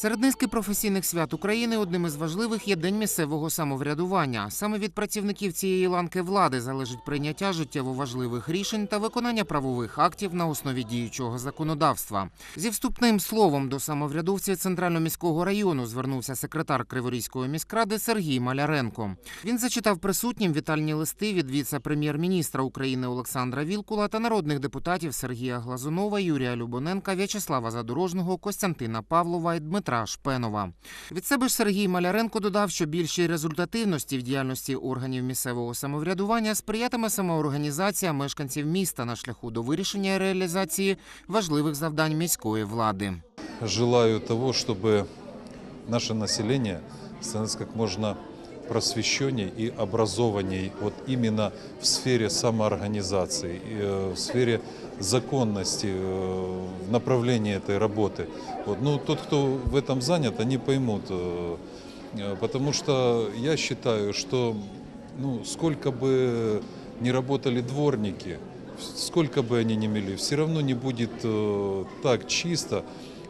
Серед низки професійних свят України одним із важливих є День місцевого самоврядування. Саме від працівників цієї ланки влади залежить прийняття життєво важливих рішень та виконання правових актів на основі діючого законодавства. Зі вступним словом до самоврядовців Центрально-міського району звернувся секретар Криворізької міськради Сергій Маляренко. Він зачитав присутнім вітальні листи від віце-прем'єр-міністра України Олександра Вілкула та народних депутатів Сергія Глазунова, Юрія Любоненка, В'ячеслава Задорожного, Костянтина Павлова і Дмитра Шпенова. Від себе ж Сергій Маляренко додав, що більшій результативності в діяльності органів місцевого самоврядування сприятиме самоорганізація мешканців міста на шляху до вирішення реалізації важливих завдань міської влади. Желаю того, щоб наше населення становилось можна. можно просвещенней и образованней вот именно в сфере самоорганизации, и, э, в сфере законности, э, в направлении этой работы. Вот. Ну, тот, кто в этом занят, они поймут. э, э, Потому что я считаю, что ну, сколько бы ни работали дворники, сколько бы они ни мели, все равно не будет э, так чисто,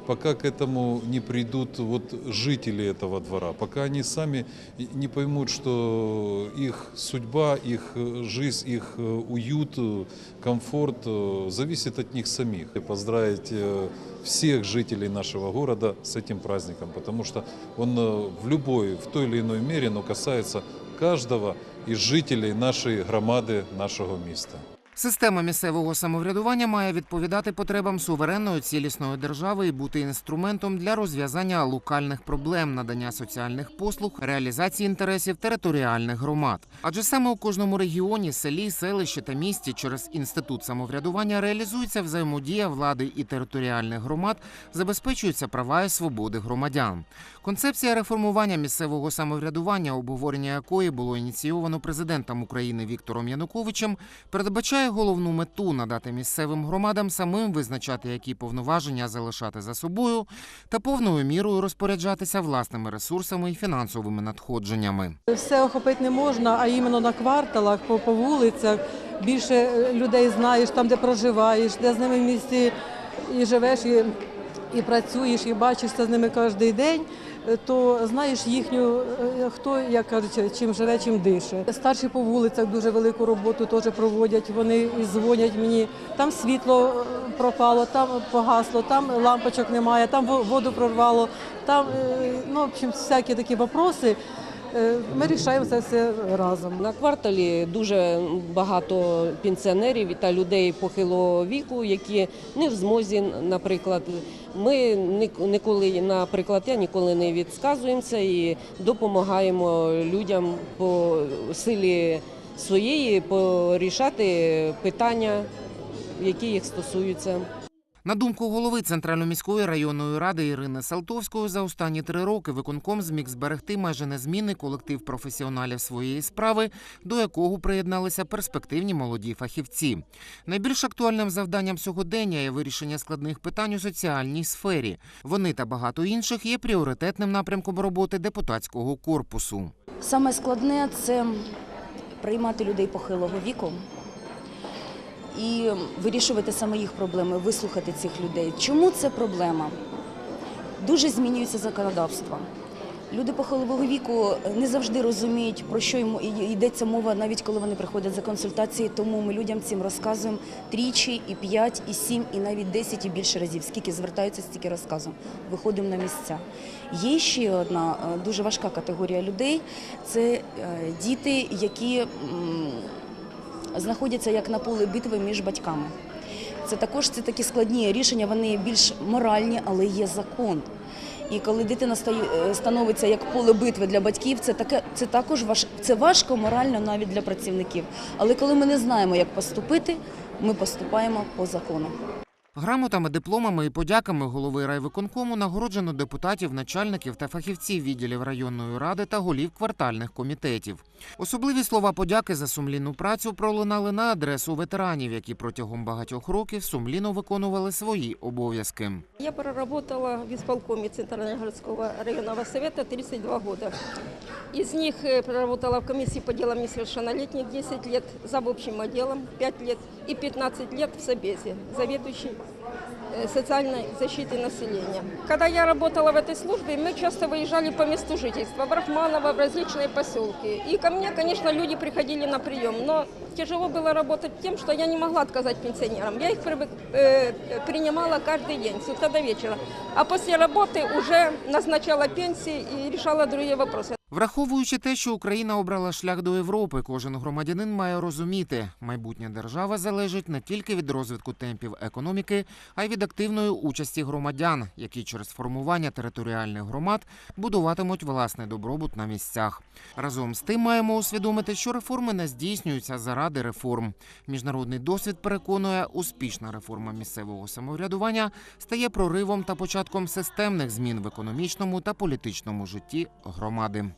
пока к этому не придут вот жители этого двора, пока они сами не поймут, что их судьба, их э, жизнь, их э, уют, э, комфорт э, зависит от них самих. И поздравить э, всех жителей нашего города с этим праздником, потому что он э, в любой, в той или иной мере, но касается каждого из жителей нашей громады, нашего места. Система місцевого самоврядування має відповідати потребам суверенної цілісної держави і бути інструментом для розв'язання локальних проблем, надання соціальних послуг, реалізації інтересів територіальних громад. Адже саме у кожному регіоні, селі, селищі та місті через інститут самоврядування реалізується взаємодія влади і територіальних громад, забезпечуються права і свободи громадян. Концепція реформування місцевого самоврядування, обговорення якої було ініційовано президентом України Віктором Януковичем, передбачає головну мету надати місцевим громадам самим визначати, які повноваження залишати за собою, та повною мірою розпоряджатися власними ресурсами і фінансовими надходженнями. Все охопити не можна, а іменно на кварталах, по, по вулицях більше е, людей знаєш, там, де проживаєш, де з ними в місті і живеш, і, і працюєш, і бачишся з ними кожен день, то знаєш їхню, е, хто, як кажуть, чим живе, чим дише. Старші по вулицях дуже велику роботу теж проводять, вони і дзвонять мені, там світло е, пропало, там погасло, там лампочок немає, там воду прорвало, там, е, ну, в общем, всякі такі вопроси. Е, Ми рішаємо це все разом. На кварталі дуже багато пенсіонерів та людей похилого віку, які не в змозі, наприклад. Ми ні- ніколи, наприклад, я ніколи не відсказуємося і допомагаємо людям по силі своєї порішати питання, які їх стосуються. На думку голови Центрально-міської районної ради Ірини Салтовської, за останні три роки виконком зміг зберегти майже незмінний колектив професіоналів своєї справи, до якого приєдналися перспективні молоді фахівці. Найбільш актуальним завданням сьогодення є вирішення складних питань у соціальній сфері. Вони та багато інших є пріоритетним напрямком роботи депутатського корпусу. Саме складне це приймати людей похилого віку і вирішувати саме їх проблеми, вислухати цих людей. Чому це проблема? Дуже змінюється законодавство. Люди похилого віку не завжди розуміють, про що йому йдеться мова, навіть коли вони приходять за консультації. Тому ми людям цим розказуємо тричі, і п'ять, і сім, і навіть десять і більше разів. Скільки звертаються, стільки розказуємо. Виходимо на місця. Є ще одна е, дуже важка категорія людей це е, діти, які знаходяться як на полі битви між батьками. Це також це такі складні рішення, вони більш моральні, але є закон. І коли дитина е, становиться як поле битви для батьків, це таке це також важ, це важко морально навіть для працівників. Але коли ми не знаємо, як поступити, ми поступаємо по закону. Грамотами, дипломами і подяками голови райвиконкому нагороджено депутатів, начальників та фахівців відділів районної ради та голів квартальних комітетів. Особливі слова подяки за сумлінну працю пролунали на адресу ветеранів, які протягом багатьох років сумлінно виконували свої обов'язки. Я проработала в исполкоме Центрального городского районного совета 32 года. Из них э, проработала в комиссии по делам несовершеннолетних 10 лет, за общим отделом 5 лет и 15 лет в Собезе, заведующей э, социальной защиты населения. Когда я работала в этой службе, мы часто выезжали по месту жительства, в Рахманово, в различные поселки. И ко мне, конечно, люди приходили на прием, но тяжело было работать тем, что я не могла отказать пенсионерам. Я их привык- э, принимала каждый день, с утра до вечера. А после работы уже назначала пенсии и решала другие вопросы. Враховуючи те, що Україна обрала шлях до Європи, кожен громадянин має розуміти, майбутня держава залежить не тільки від розвитку темпів економіки, а й від активної участі громадян, які через формування територіальних громад будуватимуть власний добробут на місцях. Разом з тим маємо усвідомити, що реформи не здійснюються заради реформ. Міжнародний досвід переконує, успішна реформа місцевого самоврядування стає проривом та початком системних змін в економічному та політичному житті громади.